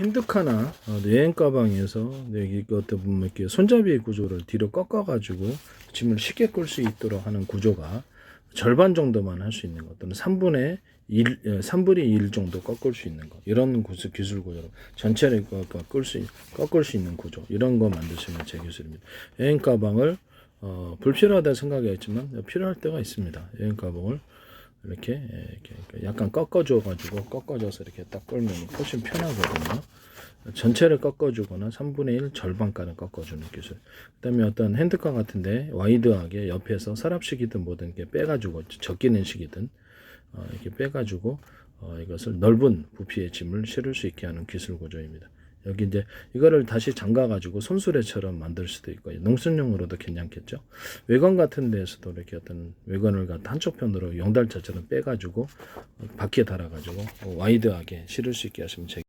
핸드카나 어, 여행 가방에서 그 어떤 보면 이렇게 손잡이 구조를 뒤로 꺾어가지고 짐을 쉽게 끌 수 있도록 하는 구조가 절반 정도만 할 수 있는 것 또는 3분의 1, 3분의 1 정도 꺾을 수 있는 것 이런 구조, 기술 구조로 전체를 꺾- 꺾을 수, 꺾을 수 있는 구조 이런 거 만드시면 제 기술입니다. 여행 가방을 어, 불필요하다 생각했지만 필요할 때가 있습니다. 여행 가방을 이렇게, 예, 이렇게 이렇게 약간 꺾어줘 가지고 꺾어져서 이렇게 딱 끌면 훨씬 편하거든요. 전체를 꺾어주거나 3분의 1 절반가를 꺾어주는 기술. 그 다음에 어떤 핸드카 같은데 와이드하게 옆에서 서랍식이든 뭐든 이렇게 빼가지고 적기는 식이든 어, 이렇게 빼가지고 어, 이것을 넓은 부피의 짐을 실을 수 있게 하는 기술 구조입니다. 여기 이제 이거를 다시 잠가 가지고 손수레처럼 만들 수도 있고 농촌용으로도 괜찮겠죠. 외관 같은 데에서도 이렇게 어떤 외관을 갖다 한쪽 편으로 영달차처럼 빼 가지고 어, 바퀴에 달아 가지고 어, 와이드하게 실을 수 있게 하시면 제